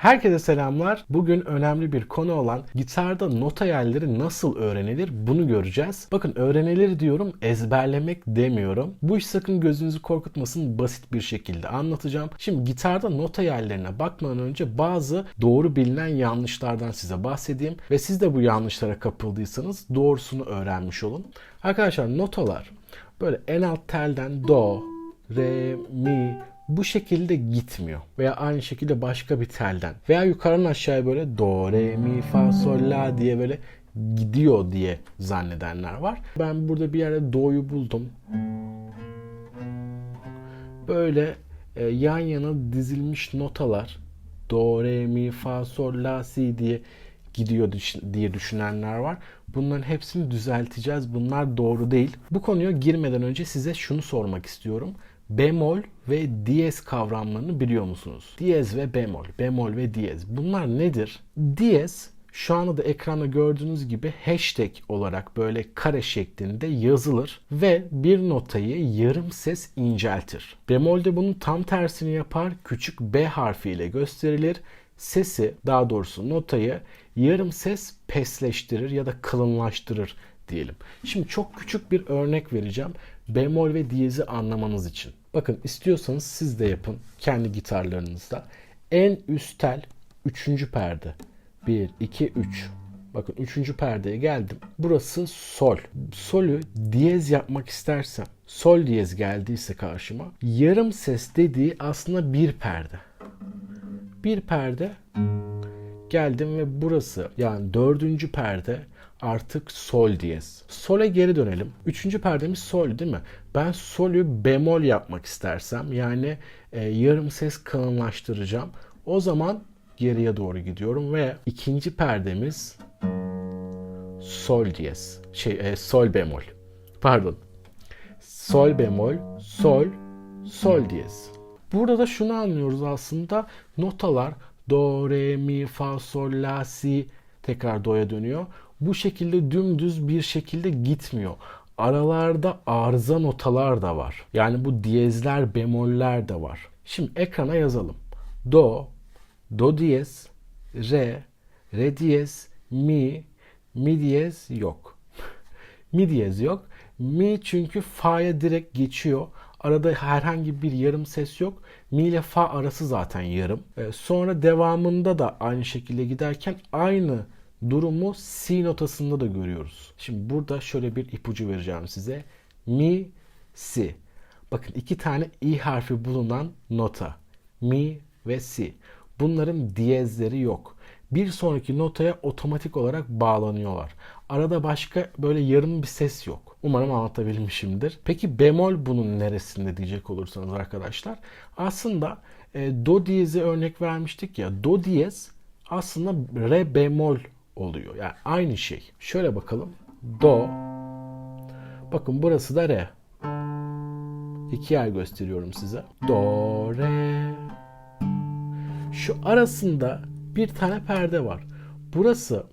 Herkese selamlar. Bugün önemli bir konu olan gitarda nota yerleri nasıl öğrenilir bunu göreceğiz. Bakın öğrenilir diyorum, ezberlemek demiyorum. Bu iş sakın gözünüzü korkutmasın basit bir şekilde anlatacağım. Şimdi gitarda nota yerlerine bakmadan önce bazı doğru bilinen yanlışlardan size bahsedeyim ve siz de bu yanlışlara kapıldıysanız doğrusunu öğrenmiş olun. Arkadaşlar notalar böyle en alt telden do, re, mi, bu şekilde gitmiyor. Veya aynı şekilde başka bir telden. Veya yukarıdan aşağıya böyle do, re, mi, fa, sol, la diye böyle gidiyor diye zannedenler var. Ben burada bir yerde do'yu buldum. Böyle e, yan yana dizilmiş notalar do, re, mi, fa, sol, la, si diye gidiyor diye düşünenler var. Bunların hepsini düzelteceğiz. Bunlar doğru değil. Bu konuya girmeden önce size şunu sormak istiyorum. Bemol ve diyez kavramlarını biliyor musunuz? Diyez ve bemol, bemol ve diyez. Bunlar nedir? Diyez şu anda da ekranda gördüğünüz gibi hashtag olarak böyle kare şeklinde yazılır ve bir notayı yarım ses inceltir. Bemol de bunun tam tersini yapar. Küçük B harfiyle gösterilir. Sesi daha doğrusu notayı yarım ses pesleştirir ya da kalınlaştırır diyelim. Şimdi çok küçük bir örnek vereceğim. Bemol ve diyezi anlamanız için. Bakın istiyorsanız siz de yapın kendi gitarlarınızda. En üst tel 3. perde. 1, 2, 3. Bakın 3. perdeye geldim. Burası sol. Solü diyez yapmak istersem, sol diyez geldiyse karşıma, yarım ses dediği aslında bir perde. Bir perde geldim ve burası yani dördüncü perde artık sol diyez. Sol'e geri dönelim. Üçüncü perdemiz sol değil mi? Ben solü bemol yapmak istersem yani e, yarım ses kalınlaştıracağım. O zaman geriye doğru gidiyorum ve ikinci perdemiz sol diyez. Şey e, sol bemol. Pardon. Sol bemol, sol, sol diyez. Burada da şunu anlıyoruz aslında. Notalar do, re, mi, fa, sol, la, si tekrar do'ya dönüyor. Bu şekilde dümdüz bir şekilde gitmiyor. Aralarda arıza notalar da var. Yani bu diyezler, bemoller de var. Şimdi ekrana yazalım. Do, do diyez, re, re diyez, mi, mi diyez yok. mi diyez yok. Mi çünkü fa'ya direkt geçiyor. Arada herhangi bir yarım ses yok. Mi ile fa arası zaten yarım. Ee, sonra devamında da aynı şekilde giderken aynı durumu si notasında da görüyoruz. Şimdi burada şöyle bir ipucu vereceğim size. Mi, si. Bakın iki tane i harfi bulunan nota. Mi ve si. Bunların diyezleri yok. Bir sonraki notaya otomatik olarak bağlanıyorlar. Arada başka böyle yarım bir ses yok. Umarım anlatabilmişimdir. Peki bemol bunun neresinde diyecek olursanız arkadaşlar. Aslında e, do diyezi örnek vermiştik ya. Do diyez aslında re bemol oluyor. Yani aynı şey. Şöyle bakalım. Do. Bakın burası da re. İki yer gösteriyorum size. Do, re. Şu arasında bir tane perde var. Burası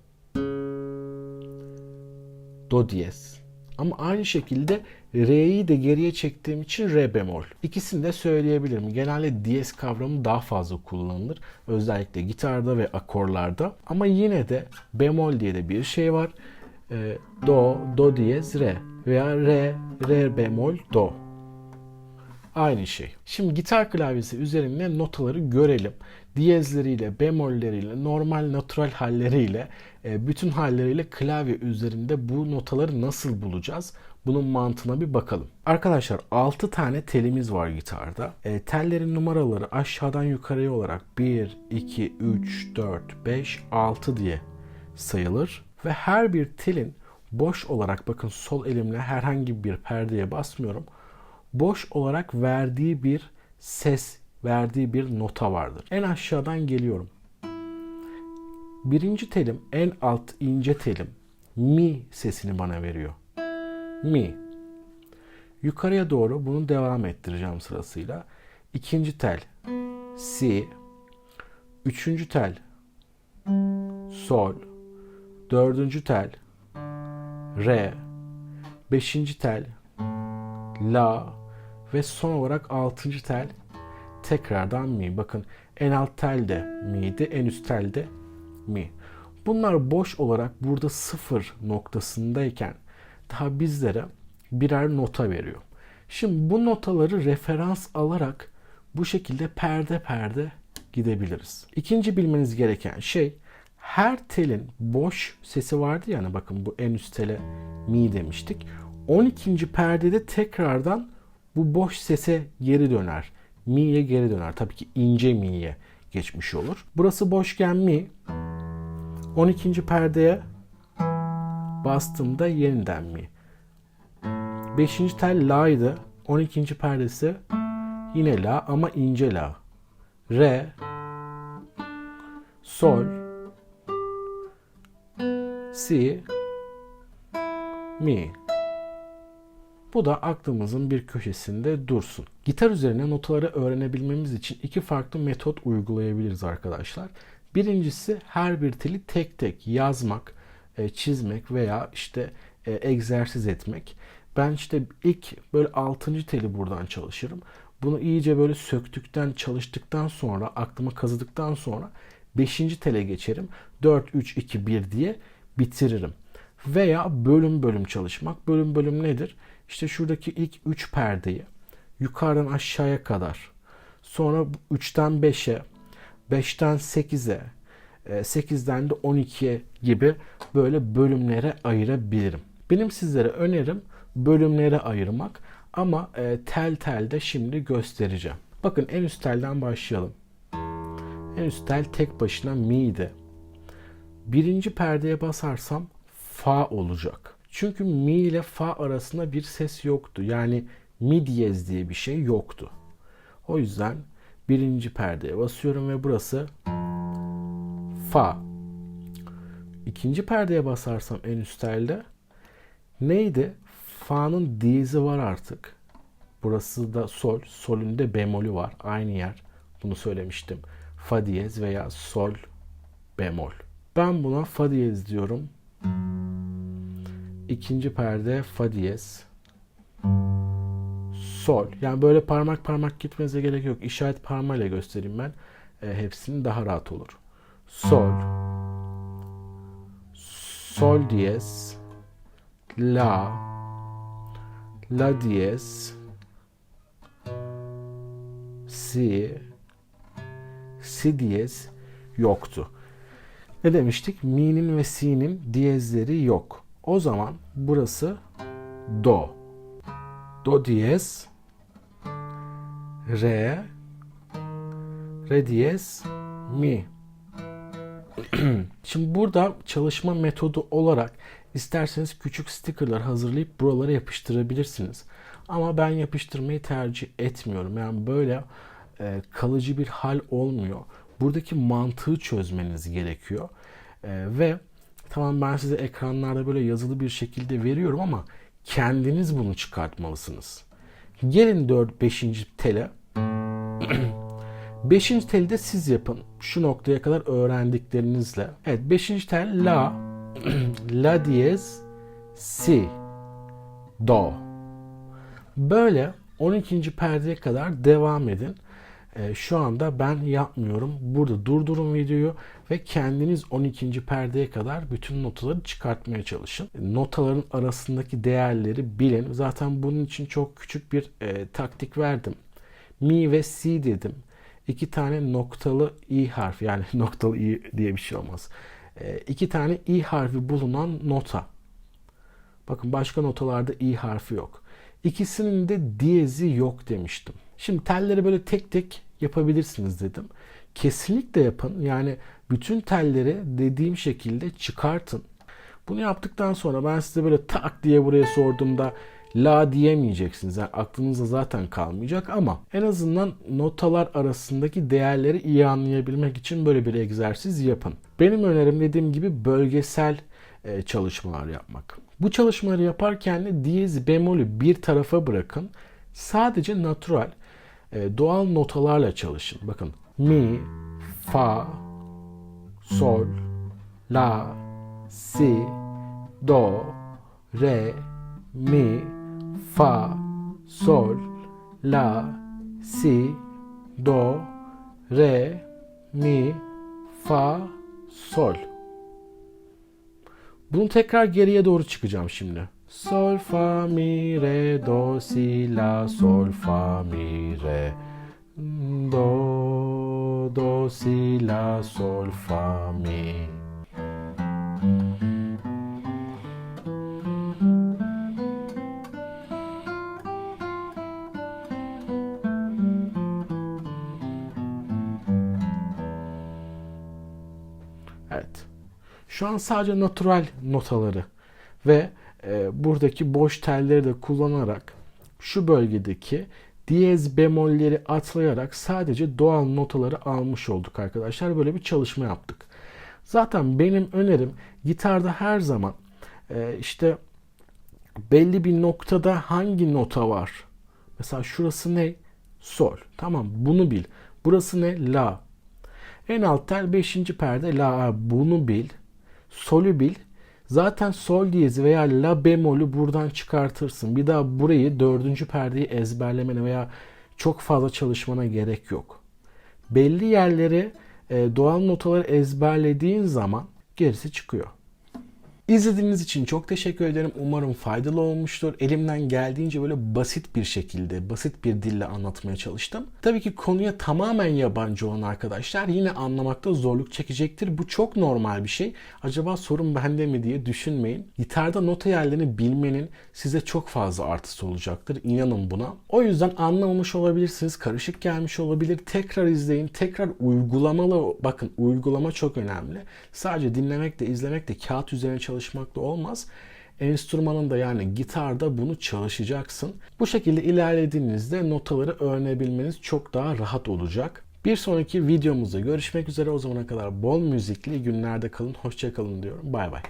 do diyez. Ama aynı şekilde re'yi de geriye çektiğim için re bemol. İkisini de söyleyebilirim. Genelde diyez kavramı daha fazla kullanılır. Özellikle gitarda ve akorlarda. Ama yine de bemol diye de bir şey var. Ee, do, do diyez, re veya re, re bemol, do. Aynı şey. Şimdi gitar klavyesi üzerinde notaları görelim. Diyezleriyle, bemolleriyle, normal natural halleriyle, e, bütün halleriyle klavye üzerinde bu notaları nasıl bulacağız? Bunun mantığına bir bakalım. Arkadaşlar 6 tane telimiz var gitarda. E, tellerin numaraları aşağıdan yukarıya olarak 1, 2, 3, 4, 5, 6 diye sayılır. Ve her bir telin boş olarak bakın sol elimle herhangi bir perdeye basmıyorum boş olarak verdiği bir ses, verdiği bir nota vardır. En aşağıdan geliyorum. Birinci telim, en alt ince telim mi sesini bana veriyor. Mi. Yukarıya doğru bunu devam ettireceğim sırasıyla. İkinci tel si. Üçüncü tel sol. Dördüncü tel re. Beşinci tel la ve son olarak 6. tel tekrardan mi. Bakın En alt tel de mi'ydi, en üst tel de mi. Bunlar boş olarak burada sıfır noktasındayken daha bizlere birer nota veriyor. Şimdi bu notaları referans alarak bu şekilde perde perde gidebiliriz. İkinci bilmeniz gereken şey her telin boş sesi vardı yani bakın bu en üst tele mi demiştik. 12. perdede tekrardan bu boş sese geri döner. Mi'ye geri döner. Tabii ki ince mi'ye geçmiş olur. Burası boşken mi. 12. perdeye bastığımda yeniden mi. 5. tel la'ydı. 12. perdesi yine la ama ince la. Re, sol, si, mi. Bu da aklımızın bir köşesinde dursun. Gitar üzerine notaları öğrenebilmemiz için iki farklı metot uygulayabiliriz arkadaşlar. Birincisi her bir teli tek tek yazmak, e, çizmek veya işte e, egzersiz etmek. Ben işte ilk böyle 6. teli buradan çalışırım. Bunu iyice böyle söktükten, çalıştıktan sonra, aklıma kazıdıktan sonra 5. tele geçerim. 4, 3, 2, 1 diye bitiririm. Veya bölüm bölüm çalışmak. Bölüm bölüm nedir? İşte şuradaki ilk 3 perdeyi yukarıdan aşağıya kadar, sonra 3'ten 5'e, 5'ten 8'e, 8'den de 12'ye gibi böyle bölümlere ayırabilirim. Benim sizlere önerim bölümlere ayırmak ama e, tel tel de şimdi göstereceğim. Bakın en üst telden başlayalım. En üst tel tek başına mi'di. Birinci perdeye basarsam fa olacak. Çünkü mi ile fa arasında bir ses yoktu. Yani mi diyez diye bir şey yoktu. O yüzden birinci perdeye basıyorum ve burası fa. İkinci perdeye basarsam en üst telde neydi? Fa'nın diyezi var artık. Burası da sol. Sol'ün de bemolü var. Aynı yer. Bunu söylemiştim. Fa diyez veya sol bemol. Ben buna fa diyez diyorum. İkinci perde fa diyez. Sol. Yani böyle parmak parmak gitmenize gerek yok. İşaret parmağıyla göstereyim ben. E, hepsinin daha rahat olur. Sol. Sol diyez. La. La diyez. Si. Si diyez yoktu. Ne demiştik? Mi'nin ve si'nin diyezleri yok. O zaman burası do. Do diyez, re, re diyez, mi. Şimdi burada çalışma metodu olarak isterseniz küçük stickerlar hazırlayıp buralara yapıştırabilirsiniz. Ama ben yapıştırmayı tercih etmiyorum. Yani böyle e, kalıcı bir hal olmuyor. Buradaki mantığı çözmeniz gerekiyor. E, ve tamam ben size ekranlarda böyle yazılı bir şekilde veriyorum ama kendiniz bunu çıkartmalısınız. Gelin 4 5. tele. 5. teli de siz yapın. Şu noktaya kadar öğrendiklerinizle. Evet 5. tel la la diyez si do. Böyle 12. perdeye kadar devam edin. Ee, şu anda ben yapmıyorum. Burada durdurun videoyu ve kendiniz 12. perdeye kadar bütün notaları çıkartmaya çalışın. Notaların arasındaki değerleri bilin. Zaten bunun için çok küçük bir e, taktik verdim. Mi ve si dedim. İki tane noktalı i harfi yani noktalı i diye bir şey olmaz. E, iki tane i harfi bulunan nota. Bakın başka notalarda i harfi yok. İkisinin de diyezi yok demiştim. Şimdi telleri böyle tek tek yapabilirsiniz dedim. Kesinlikle yapın. Yani bütün telleri dediğim şekilde çıkartın. Bunu yaptıktan sonra ben size böyle tak diye buraya sorduğumda la diyemeyeceksiniz. Yani aklınızda zaten kalmayacak ama en azından notalar arasındaki değerleri iyi anlayabilmek için böyle bir egzersiz yapın. Benim önerim dediğim gibi bölgesel e, çalışmalar yapmak. Bu çalışmaları yaparken de diyez bemolü bir tarafa bırakın. Sadece natural e, doğal notalarla çalışın. Bakın mi, fa, sol, la, si, do, re, mi, fa, sol, la, si, do, re, mi, fa, sol. Bunu tekrar geriye doğru çıkacağım şimdi. Sol, fa, mi, re, do, si, la, sol, fa, mi, re. Do, do, si, la, sol, fa, mi. Şu an sadece natural notaları ve e, buradaki boş telleri de kullanarak şu bölgedeki diyez bemolleri atlayarak sadece doğal notaları almış olduk arkadaşlar. Böyle bir çalışma yaptık. Zaten benim önerim gitarda her zaman e, işte belli bir noktada hangi nota var? Mesela şurası ne? Sol. Tamam bunu bil. Burası ne? La. En alt tel 5. perde la. Bunu bil. Sol'ü bil. Zaten sol diyezi veya la bemolü buradan çıkartırsın. Bir daha burayı dördüncü perdeyi ezberlemene veya çok fazla çalışmana gerek yok. Belli yerleri e, doğal notaları ezberlediğin zaman gerisi çıkıyor. İzlediğiniz için çok teşekkür ederim. Umarım faydalı olmuştur. Elimden geldiğince böyle basit bir şekilde, basit bir dille anlatmaya çalıştım. Tabii ki konuya tamamen yabancı olan arkadaşlar yine anlamakta zorluk çekecektir. Bu çok normal bir şey. Acaba sorun bende mi diye düşünmeyin. Gitarda nota yerlerini bilmenin size çok fazla artısı olacaktır. İnanın buna. O yüzden anlamamış olabilirsiniz. Karışık gelmiş olabilir. Tekrar izleyin. Tekrar uygulamalı. Bakın uygulama çok önemli. Sadece dinlemek de izlemek de kağıt üzerine çalışmak da olmaz. Enstrümanın da yani gitarda bunu çalışacaksın. Bu şekilde ilerlediğinizde notaları öğrenebilmeniz çok daha rahat olacak. Bir sonraki videomuzda görüşmek üzere. O zamana kadar bol müzikli günlerde kalın. Hoşça kalın diyorum. Bay bay.